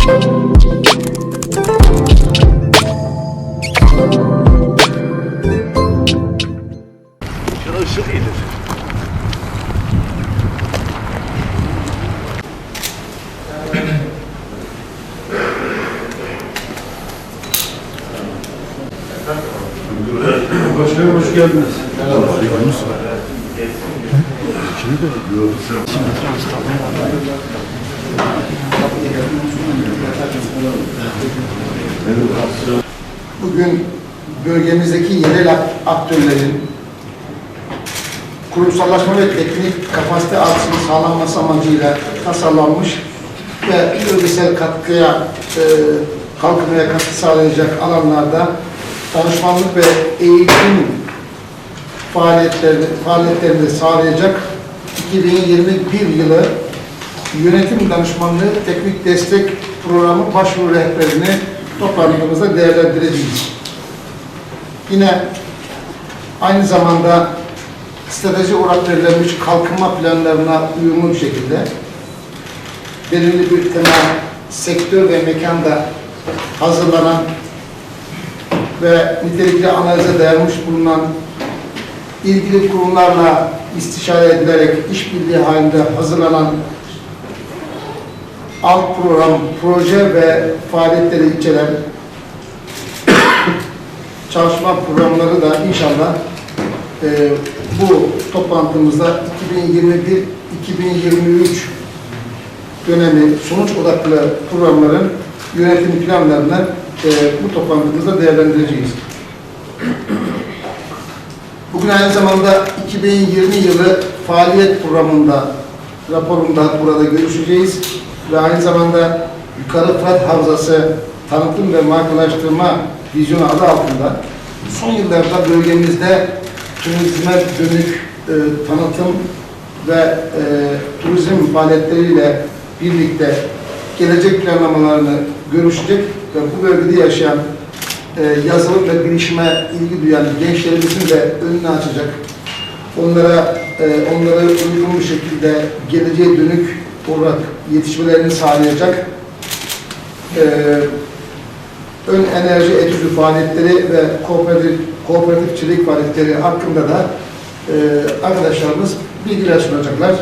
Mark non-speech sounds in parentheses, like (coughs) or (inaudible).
Şuna ışık iyidir. Başkanım hoş geldiniz. Bugün bölgemizdeki yerel ak- aktörlerin kurumsallaşma ve teknik kapasite artışının sağlanması amacıyla tasarlanmış ve bölgesel katkıya, e, kalkınmaya katkı sağlayacak alanlarda danışmanlık ve eğitim faaliyetlerini, faaliyetlerini sağlayacak 2021 yılı yönetim danışmanlığı teknik destek programı başvuru rehberini toplantımızda değerlendireceğiz. Yine aynı zamanda strateji olarak belirlenmiş kalkınma planlarına uyumlu bir şekilde belirli bir temel sektör ve mekanda hazırlanan ve nitelikli analize dayanmış bulunan ilgili kurumlarla istişare edilerek işbirliği halinde hazırlanan alt program, proje ve faaliyetleri içeren (coughs) çalışma programları da inşallah e, bu toplantımızda 2021-2023 dönemi sonuç odaklı programların yönetim planlarını e, bu toplantımızda değerlendireceğiz. (coughs) Bugün aynı zamanda 2020 yılı faaliyet programında, raporunda burada görüşeceğiz ve aynı zamanda Yukarı Fırat Havzası tanıtım ve markalaştırma vizyonu adı altında son yıllarda bölgemizde turizme dönük e, tanıtım ve e, turizm faaliyetleriyle birlikte gelecek planlamalarını görüşecek ve bu bölgede yaşayan e, yazılım ve bilişime ilgi duyan gençlerimizin de önünü açacak. Onlara e, onlara uygun bir şekilde geleceğe dönük olarak yetişmelerini sağlayacak e, ön enerji etüdü faaliyetleri ve kooperatif, kooperatifçilik faaliyetleri hakkında da e, arkadaşlarımız bilgiler sunacaklar.